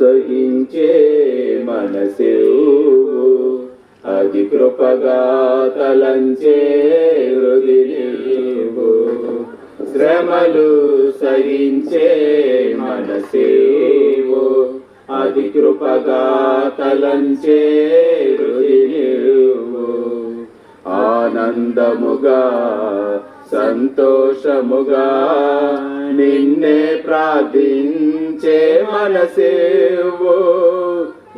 ప్రోత్సహించే మనసేవు అది కృపగా తలంచే హృది శ్రమలు సహించే మనసేవు అది కృపగా తలంచే హృది ఆనందముగా సంతోషముగా నిన్నే ప్రార్థించే మనసేవో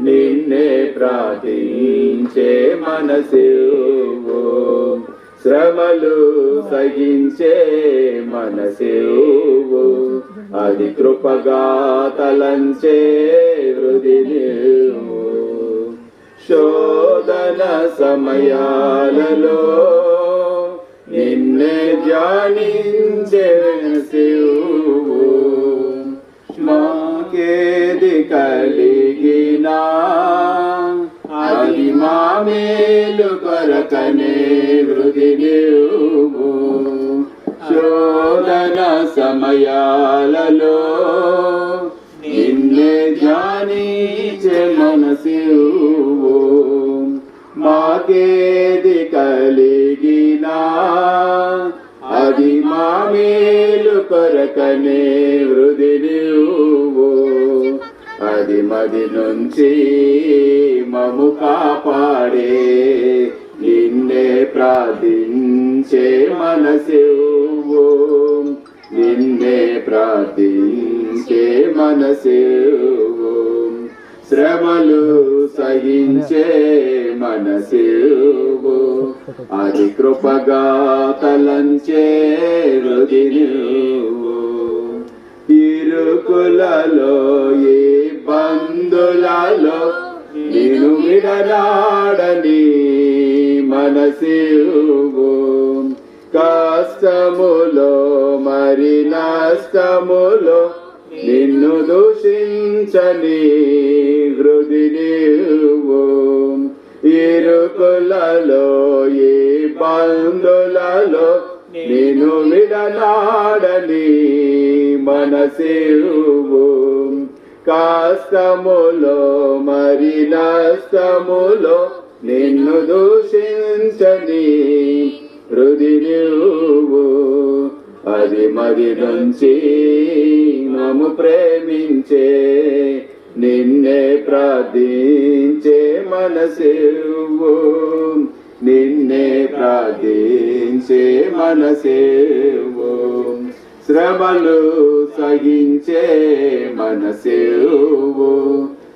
నిన్నే ప్రార్థించే మనసేవో. శ్రమలు సహించే మనసేవో అది కృపగా తలంచే హృది శోధన సమయాలలో నిన్నే ధ్యానించే శివు కలిగినా అది మా మేలు కొరకనే హృది నీవు శోధన సమయాలలో నిన్నే ధ్యానించే మనసివు మాకేది కలిగినా అది మా మేలు కొరకనే హృది నీవు మది నుంచి మము కాపాడే నిన్నే ప్రార్థించే మనసివు నిన్నే ప్రార్థించే మనసివు శ్రమలు సహించే మనసివు అది కృపగా తలంచే హృది ఇరుకులలో విడనాడని మనసివు కష్టములో మరి నష్టములో నిన్ను దూషించని హృది నీవు. ఇరుకులలో ఈ బంధులలో నిన్ను విడనాడని మనసేవు కాస్తములో మరి నష్టములో నిన్ను దూషించని హృది నువ్వు అది మరి నుంచి మము ప్రేమించే నిన్నే ప్రార్థించే మనసేవు. నిన్నే ప్రార్థించే మనసేవు. శ్రమలు సహించే మనసేవు.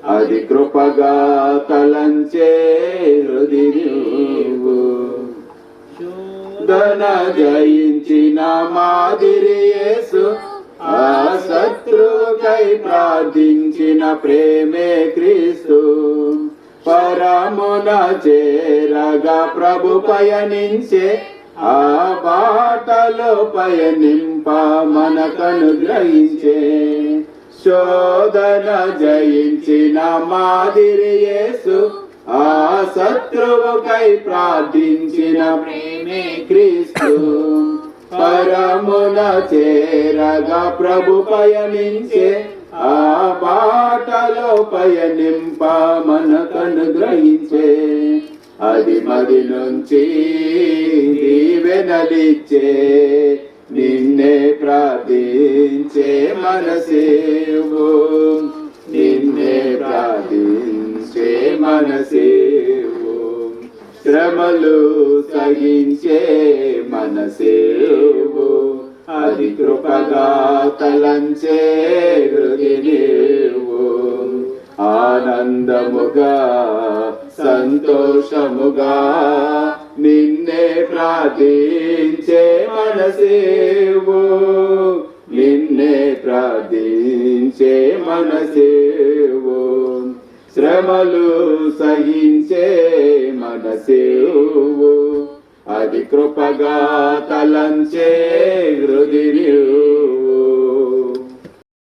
అది కృపగా తలంచే హృది ధన జయించిన మాదిరి ఆ శత్రుకై ప్రార్థించిన ప్రేమే క్రీస్తు. పరమున చేరగా ప్రభు పయనించే ఆ బాటలో పయనింప మనకను గ్రహించే శోధన జయించిన మాదిరి యేసు ఆ శత్రువుకై ప్రార్థించిన ప్రేమే క్రీస్తు. పరమున చేరగా ప్రభు పయనించే ఆ బాటలో పయనింప మనకను గ్రహించే అది మది నుంచి దీవెనలిచ్చే నిన్నే ప్రార్థించే మనసేవు నిన్నే ప్రార్థించే మనసేవు శ్రమలు సహించే మనసేవు అది కృపగా తలంచే హృది ఆనందముగా సంతోషముగా నిన్నే ప్రార్థించే మనసేవు. నిన్నే ప్రార్థించే మనసేవు. శ్రమలు సహించే మనసేవు. అది కృపగా తలంచే హృది